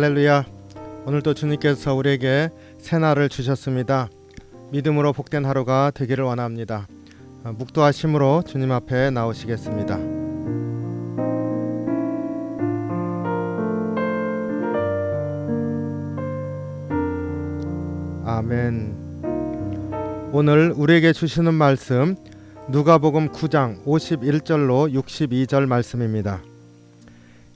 할렐루야. 오늘도 주님께서 우리에게 새날을 주셨습니다. 믿음으로 복된 하루가 되기를 원합니다. 어, 묵도하심으로 주님 앞에 나오시겠습니다. 아멘. 오늘 우리에게 주시는 말씀 누가복음 9장 51절로 62절 말씀입니다.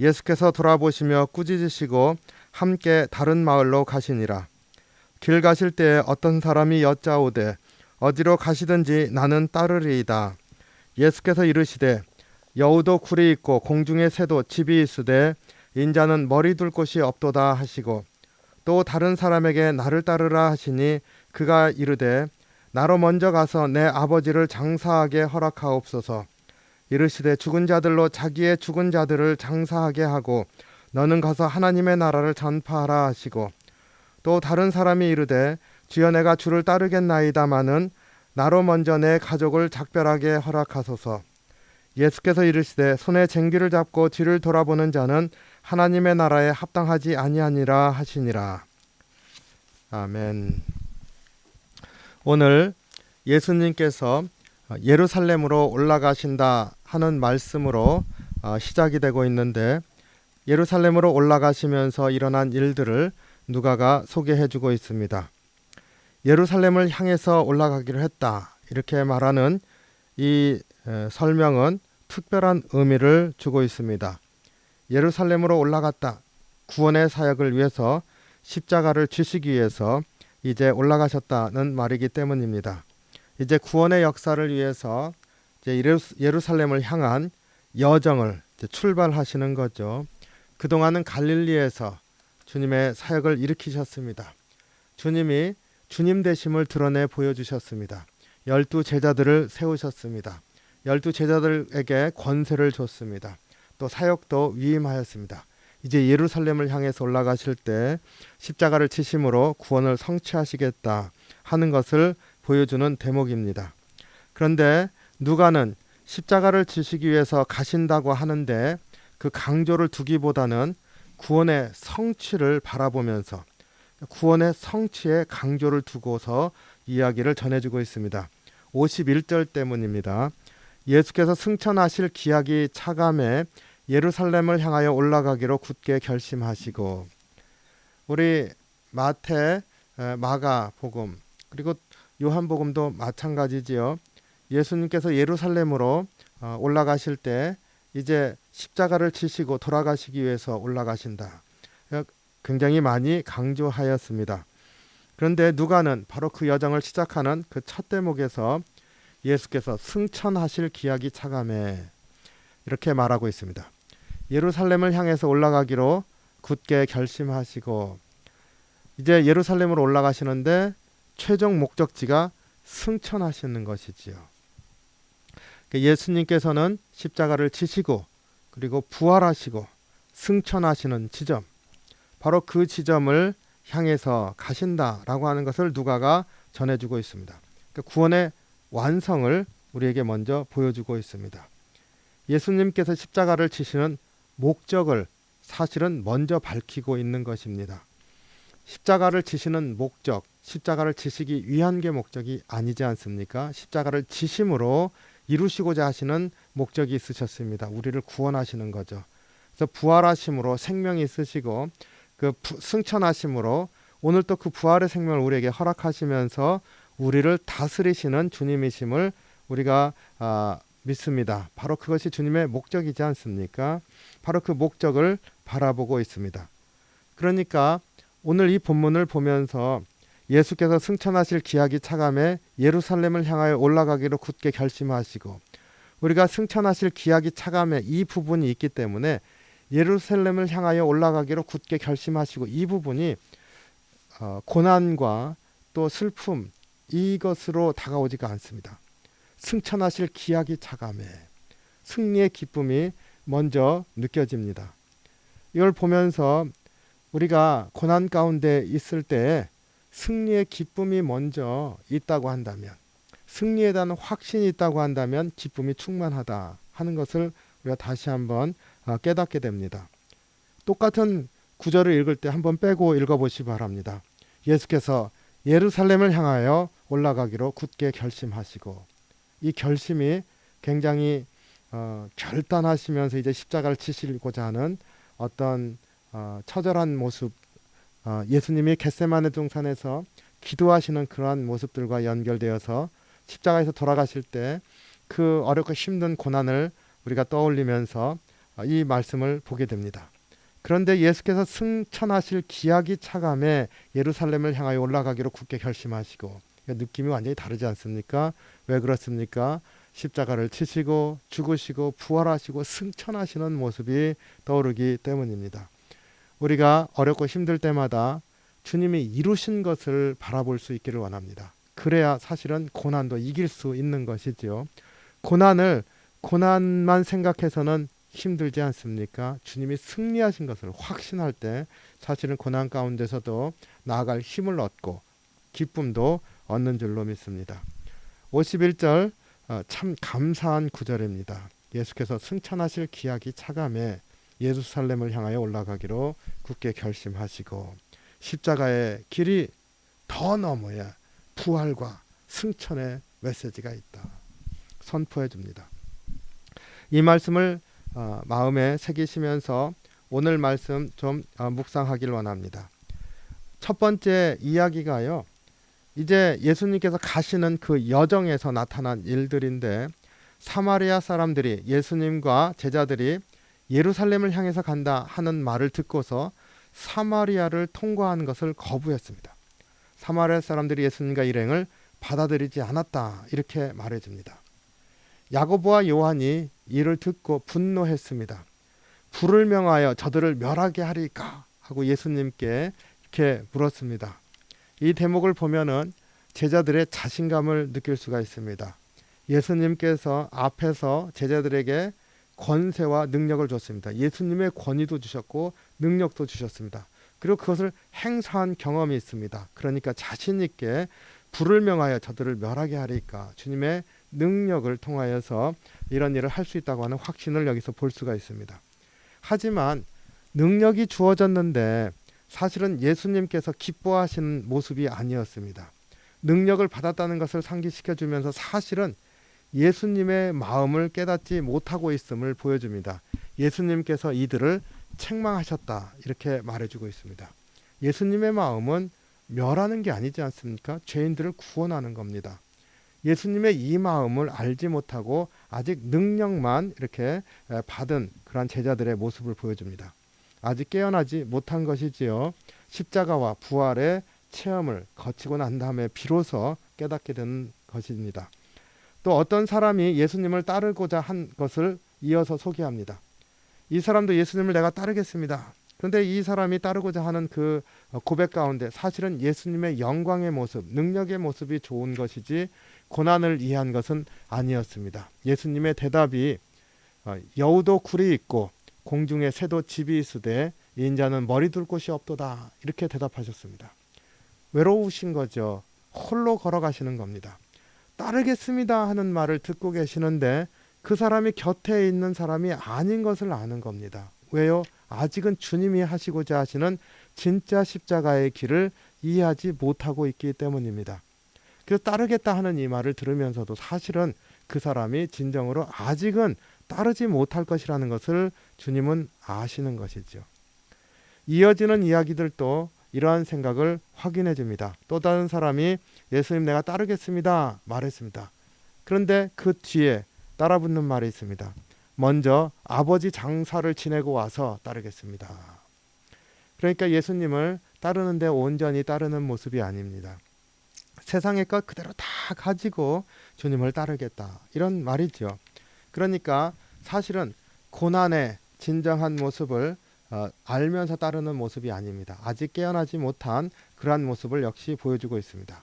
예수께서 돌아보시며 꾸짖으시고 함께 다른 마을로 가시니라. 길 가실 때 어떤 사람이 여짜오되 어디로 가시든지 나는 따르리이다. 예수께서 이르시되 여우도 굴이 있고 공중의 새도 집이 있으되 인자는 머리 둘 곳이 없도다 하시고 또 다른 사람에게 나를 따르라 하시니 그가 이르되 나로 먼저 가서 내 아버지를 장사하게 허락하옵소서. 이르시되 죽은 자들로 자기의 죽은 자들을 장사하게 하고 너는 가서 하나님의 나라를 전파하라 하시고 또 다른 사람이 이르되 주여 내가 주를 따르겠나이다마는 나로 먼저 내 가족을 작별하게 허락하소서. 예수께서 이르시되 손에 쟁기를 잡고 뒤를 돌아보는 자는 하나님의 나라에 합당하지 아니하니라 하시니라. 아멘. 오늘 예수님께서 예루살렘으로 올라가신다 하는 말씀으로 어, 시작이 되고 있는데 예루살렘으로 올라가시면서 일어난 일들을 누가가 소개해 주고 있습니다. 예루살렘을 향해서 올라가기로 했다. 이렇게 말하는 이 설명은 특별한 의미를 주고 있습니다. 예루살렘으로 올라갔다. 구원의 사역을 위해서 십자가를 지시기 위해서 이제 올라가셨다는 말이기 때문입니다. 이제 구원의 역사를 위해서 이제 예루살렘을 향한 여정을 출발하시는 거죠. 그동안은 갈릴리에서 주님의 사역을 일으키셨습니다. 주님이 주님 되심을 드러내 보여주셨습니다. 열두 제자들을 세우셨습니다. 열두 제자들에게 권세를 줬습니다. 또 사역도 위임하였습니다. 이제 예루살렘을 향해서 올라가실 때 십자가를 치심으로 구원을 성취하시겠다 하는 것을 보여주는 대목입니다. 그런데 누가는 십자가를 지시기 위해서 가신다고 하는데 그 강조를 두기보다는 구원의 성취를 바라보면서 구원의 성취에 강조를 두고서 이야기를 전해주고 있습니다. 51절 때문입니다. 예수께서 승천하실 기약이 차감해 예루살렘을 향하여 올라가기로 굳게 결심하시고 우리 마태, 마가 복음 그리고 요한복음도 마찬가지지요. 예수님께서 예루살렘으로 어, 올라가실 때 이제 십자가를 치시고 돌아가시기 위해서 올라가신다. 어, 굉장히 많이 강조하였습니다. 그런데 누가는 바로 그 여정을 시작하는 그 첫 대목에서 예수께서 승천하실 기약이 차감해 이렇게 말하고 있습니다. 예루살렘을 향해서 올라가기로 굳게 결심하시고 이제 예루살렘으로 올라가시는데 최종 목적지가 승천하시는 것이지요. 그러니까 예수님께서는 십자가를 치시고 그리고 부활하시고 승천하시는 지점 바로 그 지점을 향해서 가신다라고 하는 것을 누가가 전해주고 있습니다. 그러니까 구원의 완성을 우리에게 먼저 보여주고 있습니다. 예수님께서 십자가를 치시는 목적을 사실은 먼저 밝히고 있는 것입니다. 십자가를 지시는 목적, 십자가를 지시기 위한 게 목적이 아니지 않습니까? 십자가를 지심으로 이루시고자 하시는 목적이 있으셨습니다. 우리를 구원하시는 거죠. 그래서 부활하심으로 생명이 있으시고 그 승천하심으로 오늘 또 그 부활의 생명을 우리에게 허락하시면서 우리를 다스리시는 주님이심을 우리가 아, 믿습니다. 바로 그것이 주님의 목적이지 않습니까? 바로 그 목적을 바라보고 있습니다. 그러니까 오늘 이 본문을 보면서 예수께서 승천하실 기약이 차감해 예루살렘을 향하여 올라가기로 굳게 결심하시고 우리가 승천하실 기약이 차감해 이 부분이 있기 때문에 예루살렘을 향하여 올라가기로 굳게 결심하시고 이 부분이 어, 고난과 또 슬픔 이것으로 다가오지가 않습니다. 승천하실 기약이 차감해 승리의 기쁨이 먼저 느껴집니다. 이걸 보면서 우리가 고난 가운데 있을 때 승리의 기쁨이 먼저 있다고 한다면 승리에 대한 확신이 있다고 한다면 기쁨이 충만하다 하는 것을 우리가 다시 한번 아, 깨닫게 됩니다. 똑같은 구절을 읽을 때 한번 빼고 읽어보시 바랍니다. 예수께서 예루살렘을 향하여 올라가기로 굳게 결심하시고 이 결심이 굉장히 어, 결단하시면서 이제 십자가를 치시고자 하는 어떤 어, 처절한 모습 어, 예수님이 겟세마네 동산에서 기도하시는 그러한 모습들과 연결되어서 십자가에서 돌아가실 때 그 어렵고 힘든 고난을 우리가 떠올리면서 어, 이 말씀을 보게 됩니다. 그런데 예수께서 승천하실 기약이 차감해 예루살렘을 향하여 올라가기로 굳게 결심하시고 느낌이 완전히 다르지 않습니까? 왜 그렇습니까? 십자가를 치시고 죽으시고 부활하시고 승천하시는 모습이 떠오르기 때문입니다. 우리가 어렵고 힘들 때마다 주님이 이루신 것을 바라볼 수 있기를 원합니다. 그래야 사실은 고난도 이길 수 있는 것이지요. 고난을 고난만 생각해서는 힘들지 않습니까? 주님이 승리하신 것을 확신할 때 사실은 고난 가운데서도 나아갈 힘을 얻고 기쁨도 얻는 줄로 믿습니다. 51절 어, 참 감사한 구절입니다. 예수께서 승천하실 기약이 차감해 예루살렘을 향하여 올라가기로 굳게 결심하시고 십자가의 길이 더 넘어야 부활과 승천의 메시지가 있다. 선포해 줍니다. 이 말씀을 어, 마음에 새기시면서 오늘 말씀 좀 어, 묵상하길 원합니다. 첫 번째 이야기가요. 이제 예수님께서 가시는 그 여정에서 나타난 일들인데 사마리아 사람들이 예수님과 제자들이 예루살렘을 향해서 간다 하는 말을 듣고서 사마리아를 통과하는 것을 거부했습니다. 사마리아 사람들이 예수님과 일행을 받아들이지 않았다 이렇게 말해줍니다. 야고보와 요한이 이를 듣고 분노했습니다. 불을 명하여 저들을 멸하게 하리까 하고 예수님께 이렇게 물었습니다. 이 대목을 보면은 제자들의 자신감을 느낄 수가 있습니다. 예수님께서 앞에서 제자들에게 권세와 능력을 줬습니다. 예수님의 권위도 주셨고 능력도 주셨습니다. 그리고 그것을 행사한 경험이 있습니다. 그러니까 자신 있게 불을 명하여 저들을 멸하게 하리까 주님의 능력을 통하여서 이런 일을 할 수 있다고 하는 확신을 여기서 볼 수가 있습니다. 하지만 능력이 주어졌는데 사실은 예수님께서 기뻐하시는 모습이 아니었습니다. 능력을 받았다는 것을 상기시켜 주면서 사실은 예수님의 마음을 깨닫지 못하고 있음을 보여줍니다. 예수님께서 이들을 책망하셨다 이렇게 말해주고 있습니다. 예수님의 마음은 멸하는 게 아니지 않습니까? 죄인들을 구원하는 겁니다. 예수님의 이 마음을 알지 못하고 아직 능력만 이렇게 받은 그러한 제자들의 모습을 보여줍니다. 아직 깨어나지 못한 것이지요. 십자가와 부활의 체험을 거치고 난 다음에 비로소 깨닫게 되는 것입니다. 또 어떤 사람이 예수님을 따르고자 한 것을 이어서 소개합니다. 이 사람도 예수님을 내가 따르겠습니다. 그런데 이 사람이 따르고자 하는 그 고백 가운데 사실은 예수님의 영광의 모습, 능력의 모습이 좋은 것이지 고난을 이해한 것은 아니었습니다. 예수님의 대답이 어, 여우도 굴이 있고 공중에 새도 집이 있으되 인자는 머리 둘 곳이 없도다 이렇게 대답하셨습니다. 외로우신 거죠. 홀로 걸어가시는 겁니다. 따르겠습니다 하는 말을 듣고 계시는데 그 사람이 곁에 있는 사람이 아닌 것을 아는 겁니다. 왜요? 아직은 주님이 하시고자 하시는 진짜 십자가의 길을 이해하지 못하고 있기 때문입니다. 그래서 따르겠다 하는 이 말을 들으면서도 사실은 그 사람이 진정으로 아직은 따르지 못할 것이라는 것을 주님은 아시는 것이죠. 이어지는 이야기들도 이러한 생각을 확인해 줍니다. 또 다른 사람이 예수님 내가 따르겠습니다 말했습니다. 그런데 그 뒤에 따라 붙는 말이 있습니다. 먼저 아버지 장사를 지내고 와서 따르겠습니다. 그러니까 예수님을 따르는데 온전히 따르는 모습이 아닙니다. 세상의 것 그대로 다 가지고 주님을 따르겠다. 이런 말이죠. 그러니까 사실은 고난의 진정한 모습을 어, 알면서 따르는 모습이 아닙니다. 아직 깨어나지 못한 그러한 모습을 역시 보여주고 있습니다.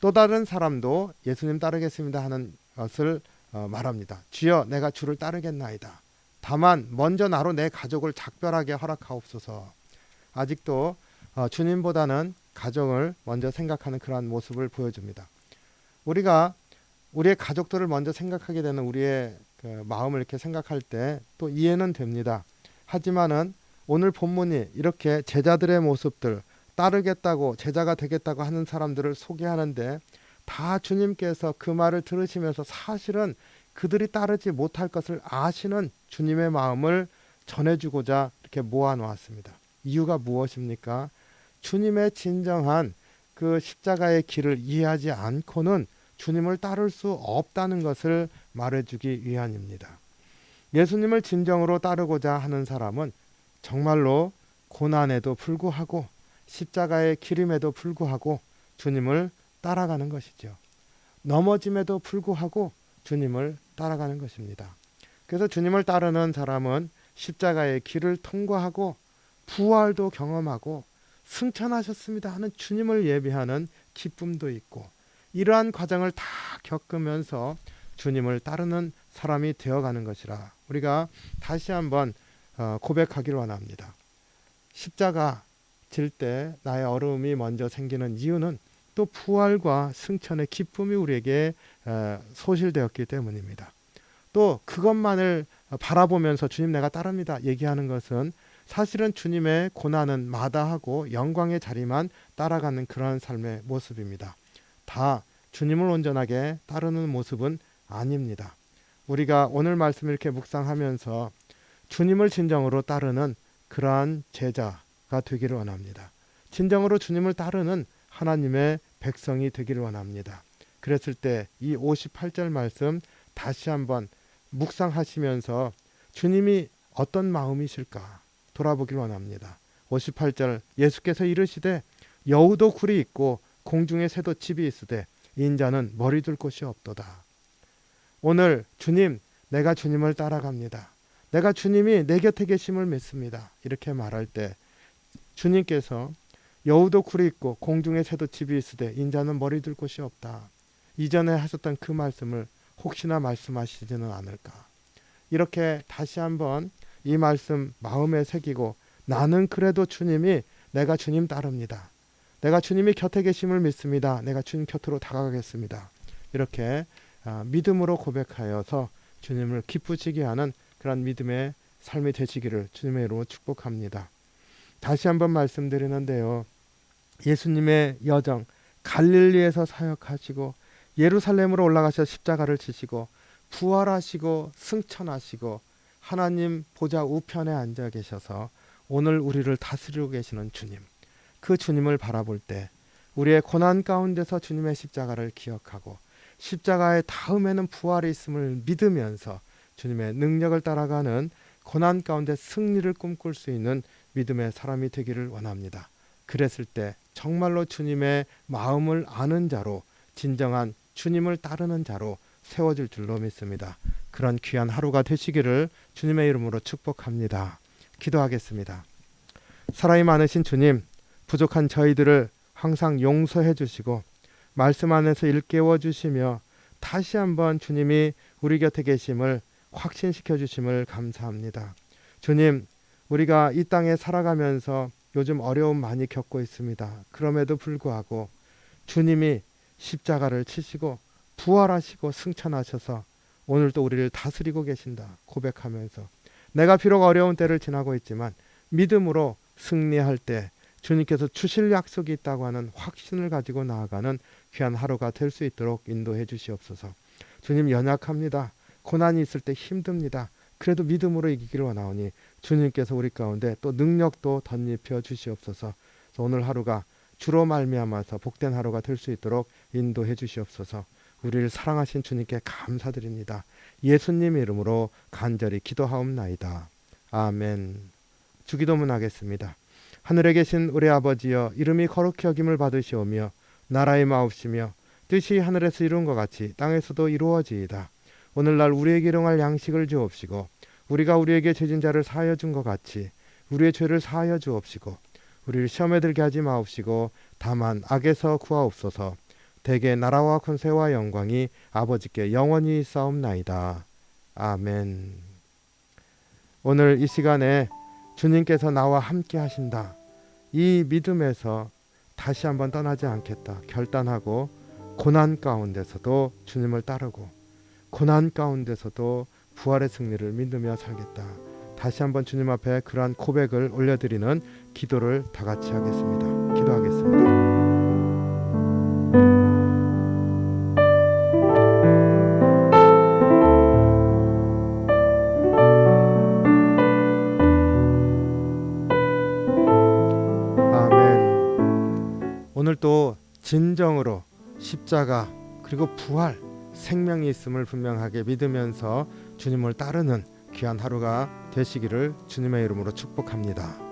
또 다른 사람도 예수님 따르겠습니다 하는 것을 어, 말합니다. 주여 내가 주를 따르겠나이다. 다만 먼저 나로 내 가족을 작별하게 허락하옵소서. 아직도 어, 주님보다는 가정을 먼저 생각하는 그러한 모습을 보여줍니다. 우리가 우리의 가족들을 먼저 생각하게 되는 우리의 그 마음을 이렇게 생각할 때 또 이해는 됩니다. 하지만은 오늘 본문이 이렇게 제자들의 모습들 따르겠다고 제자가 되겠다고 하는 사람들을 소개하는데 다 주님께서 그 말을 들으시면서 사실은 그들이 따르지 못할 것을 아시는 주님의 마음을 전해주고자 이렇게 모아놓았습니다. 이유가 무엇입니까? 주님의 진정한 그 십자가의 길을 이해하지 않고는 주님을 따를 수 없다는 것을 말해주기 위함입니다. 예수님을 진정으로 따르고자 하는 사람은 정말로 고난에도 불구하고 십자가의 기름에도 불구하고 주님을 따라가는 것이죠. 넘어짐에도 불구하고 주님을 따라가는 것입니다. 그래서 주님을 따르는 사람은 십자가의 길을 통과하고 부활도 경험하고 승천하셨습니다 하는 주님을 예비하는 기쁨도 있고 이러한 과정을 다 겪으면서 주님을 따르는 사람이 되어가는 것이라 우리가 다시 한번 어, 고백하기를 원합니다. 십자가 질 때 나의 어려움이 먼저 생기는 이유는 또 부활과 승천의 기쁨이 우리에게 어, 소실되었기 때문입니다. 또 그것만을 바라보면서 주님 내가 따릅니다 얘기하는 것은 사실은 주님의 고난은 마다하고 영광의 자리만 따라가는 그러한 삶의 모습입니다. 다 주님을 온전하게 따르는 모습은 아닙니다. 우리가 오늘 말씀 이렇게 묵상하면서 주님을 진정으로 따르는 그러한 제자가 되기를 원합니다. 진정으로 주님을 따르는 하나님의 백성이 되기를 원합니다. 그랬을 때 이 58절 말씀 다시 한번 묵상하시면서 주님이 어떤 마음이실까 돌아보길 원합니다. 58절 예수께서 이르시되 여우도 굴이 있고 공중에 새도 집이 있으되 인자는 머리 둘 곳이 없도다. 오늘 주님 내가 주님을 따라갑니다. 내가 주님이 내 곁에 계심을 믿습니다. 이렇게 말할 때 주님께서 여우도 굴이 있고 공중에 새도 집이 있으되 인자는 머리 둘 곳이 없다. 이전에 하셨던 그 말씀을 혹시나 말씀하시지는 않을까. 이렇게 다시 한번 이 말씀 마음에 새기고 나는 그래도 주님이 내가 주님 따릅니다. 내가 주님이 곁에 계심을 믿습니다. 내가 주님 곁으로 다가가겠습니다. 이렇게 아, 믿음으로 고백하여서 주님을 기쁘시게 하는 그런 믿음의 삶이 되시기를 주님의 이름으로 축복합니다. 다시 한번 말씀드리는데요. 예수님의 여정 갈릴리에서 사역하시고 예루살렘으로 올라가셔 십자가를 지시고 부활하시고 승천하시고 하나님 보좌 우편에 앉아 계셔서 오늘 우리를 다스리고 계시는 주님 그 주님을 바라볼 때 우리의 고난 가운데서 주님의 십자가를 기억하고 십자가의 다음에는 부활이 있음을 믿으면서 주님의 능력을 따라가는 고난 가운데 승리를 꿈꿀 수 있는 믿음의 사람이 되기를 원합니다. 그랬을 때 정말로 주님의 마음을 아는 자로 진정한 주님을 따르는 자로 세워질 줄로 믿습니다. 그런 귀한 하루가 되시기를 주님의 이름으로 축복합니다. 기도하겠습니다. 사랑이 많으신 주님, 부족한 저희들을 항상 용서해 주시고 말씀 안에서 일깨워 주시며 다시 한번 주님이 우리 곁에 계심을 확신시켜 주심을 감사합니다. 주님, 우리가 이 땅에 살아가면서 요즘 어려움 많이 겪고 있습니다. 그럼에도 불구하고 주님이 십자가를 치시고 부활하시고 승천하셔서 오늘도 우리를 다스리고 계신다 고백하면서 내가 비록 어려운 때를 지나고 있지만 믿음으로 승리할 때 주님께서 주실 약속이 있다고 하는 확신을 가지고 나아가는 귀한 하루가 될 수 있도록 인도해 주시옵소서. 주님 연약합니다. 고난이 있을 때 힘듭니다. 그래도 믿음으로 이기기를 원하오니 주님께서 우리 가운데 또 능력도 덧입혀 주시옵소서. 오늘 하루가 주로 말미암아서 복된 하루가 될 수 있도록 인도해 주시옵소서. 우리를 사랑하신 주님께 감사드립니다. 예수님 이름으로 간절히 기도하옵나이다. 아멘. 주기도문 하겠습니다. 하늘에 계신 우리 아버지여 이름이 거룩히 여김을 받으시오며 나라의 마옵시며 뜻이 하늘에서 이룬 것 같이 땅에서도 이루어지이다. 오늘날 우리에게 일용할 양식을 주옵시고 우리가 우리에게 죄진 자를 사하여 준 것 같이 우리의 죄를 사하여 주옵시고 우리를 시험에 들게 하지 마옵시고 다만 악에서 구하옵소서 대개 나라와 권세와 영광이 아버지께 영원히 싸움나이다. 아멘. 오늘 이 시간에 주님께서 나와 함께 하신다. 이 믿음에서 다시 한번 떠나지 않겠다. 결단하고 고난 가운데서도 주님을 따르고 고난 가운데서도 부활의 승리를 믿으며 살겠다. 다시 한번 주님 앞에 그러한 고백을 올려드리는 기도를 다 같이 하겠습니다. 기도하겠습니다. 진정으로 십자가 그리고 부활 생명이 있음을 분명하게 믿으면서 주님을 따르는 귀한 하루가 되시기를 주님의 이름으로 축복합니다.